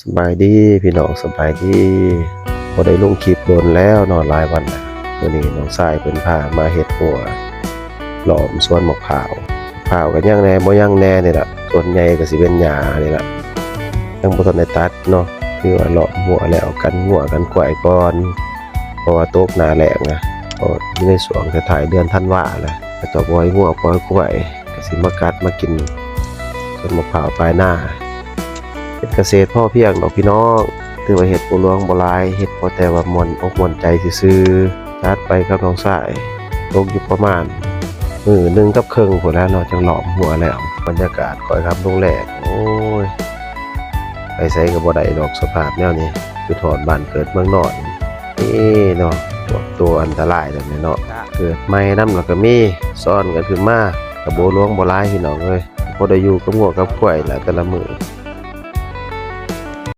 สบายดีพี่น้องสบายดีบ่ได้ลงคลิปโดนแล้วนอนหลายวันแล้ววันนี้น้องชายเพิ่นพามาเฮ็ดหัวหลอมสวนหมะพร้าวมะพร้าวก็ยังแน่บ่ยังแน่นี่ล่ะส่วนใหญ่ก็สิเป็นหญ้านี่ล่ะยังบ่ทันได้ตัดเนาะคือว่าหลอมหัวแล้วกันหัวกันกล้วยก่อนเพราะว่าตกหนาแหลงนะก็อยู่ในช่วงท้ายเดือนธันวาแล้วก็จะปล่อยหัวปล่อยกล้วยก็สิมากัดมากินต้นมะพร้าวปลายหน้า เป็นเกษตรพ่อเพียงดอกพี่น้องถือว่าเห็ดปูรวงบ่หลายเห็ดพอแต่ว่ามวนอกมวนใจซื่อๆจัดไปกับน้องสายลงอยู่ประมาณมือหนึงกับครึ่งพุ่นแล้วเนาะจังหลอมหัวแล้วบรรยากาศก่อยครับลงแรกโอ้ยไปใส่กับบ่ได้ดอกสภาพแนวนี้คือถอนบ้านเกิดเมืองนอนนี่เนาะพวกตัวอันตรายแบบนี้เนาะเกิดใหม่นํแล้วก็มีซ่อนกันขึ้นมากับโบหลวงบ่หลายพี่น้องเอ้ยพอได้อยู่กับงัวกับควายแหละแต่ละมื้อ